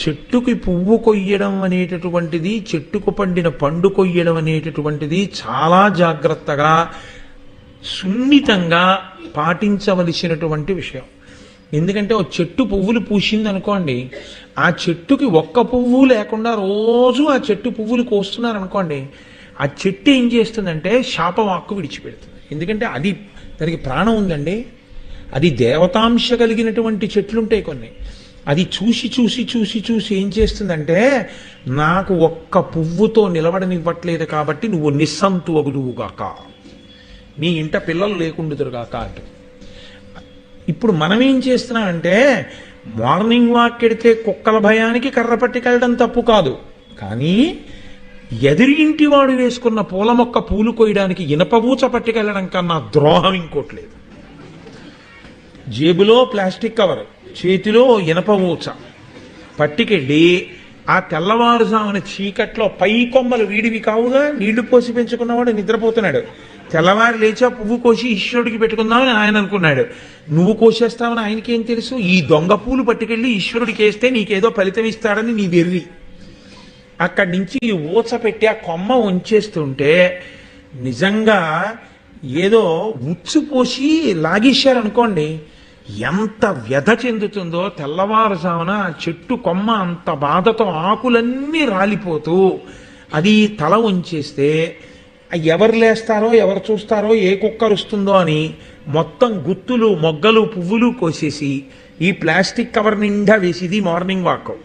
చెట్టుకి పువ్వు కొయ్యడం అనేటటువంటిది చెట్టుకు పండిన పండు కొయ్యడం అనేటటువంటిది చాలా జాగ్రత్తగా సున్నితంగా పాటించవలసినటువంటి విషయం. ఎందుకంటే ఓ చెట్టు పువ్వులు పూసింది అనుకోండి ఆ చెట్టుకి ఒక్క పువ్వు లేకుండా రోజు ఆ చెట్టు పువ్వులు కోస్తున్నారు అనుకోండి ఆ చెట్టు ఏం చేస్తుందంటే శాపవాక్కు విడిచిపెడుతుంది. ఎందుకంటే అది దానికి ప్రాణం ఉందండి. అది దేవతాంశ కలిగినటువంటి చెట్లుంటాయి కొన్ని. అది చూసి చూసి చూసి చూసి ఏం చేస్తుందంటే నాకు ఒక్క పువ్వుతో నిలబడనివ్వట్లేదు కాబట్టి నువ్వు నిస్సంతు వగుదువుగాక నీ ఇంట పిల్లలు లేకుండుదురుగాక అంటుంది. ఇప్పుడు మనం ఏం చేస్తున్నామంటే మార్నింగ్ వాక్ ఎడితే కుక్కల భయానికి కర్ర పట్టుకెళ్ళడం తప్పు కాదు. కానీ ఎదురింటి వాడు వేసుకున్న పూల మొక్క పూలు కొయ్యడానికి ఇనపబూచ పట్టుకెళ్ళడం కన్నా ద్రోహం ఇంకోట్లేదు జేబులో ప్లాస్టిక్ కవర్. చేతిలో ఇనపబూచ పట్టుకెళ్ళి ఆ తెల్లవారుజామున చీకట్లో పై కొమ్మలు వీడివి కావుగా నీళ్ళు పోసి పెంచుకున్నవాడు నిద్రపోతున్నాడు. తెల్లవారు లేచి ఆ పువ్వు కోసి ఈశ్వరుడికి పెట్టుకుందామని ఆయన అనుకున్నాడు. నువ్వు కోసేస్తావని ఆయనకి ఏం తెలుసు? ఈ దొంగ పూలు పట్టుకెళ్ళి ఈశ్వరుడికి వేస్తే నీకేదో ఫలితం ఇస్తాడని నీ వెర్రి. అక్కడి నుంచి ఈ ఊచ పెట్టి ఆ కొమ్మ ఉంచేస్తుంటే నిజంగా ఏదో ఉచ్చు పోసి లాగేశారనుకోండి ఎంత వ్యధ చెందుతుందో తెల్లవారుజామున చెట్టు కొమ్మ అంత బాధతో ఆకులన్నీ రాలిపోతూ అది తల ఉంచేస్తే ఎవరు లేస్తారో ఎవరు చూస్తారో ఏ కుక్కరుస్తుందో అని మొత్తం గుత్తులు మొగ్గలు పువ్వులు కోసేసి ఈ ప్లాస్టిక్ కవర్ నిండా వేసేది మార్నింగ్ వాక్.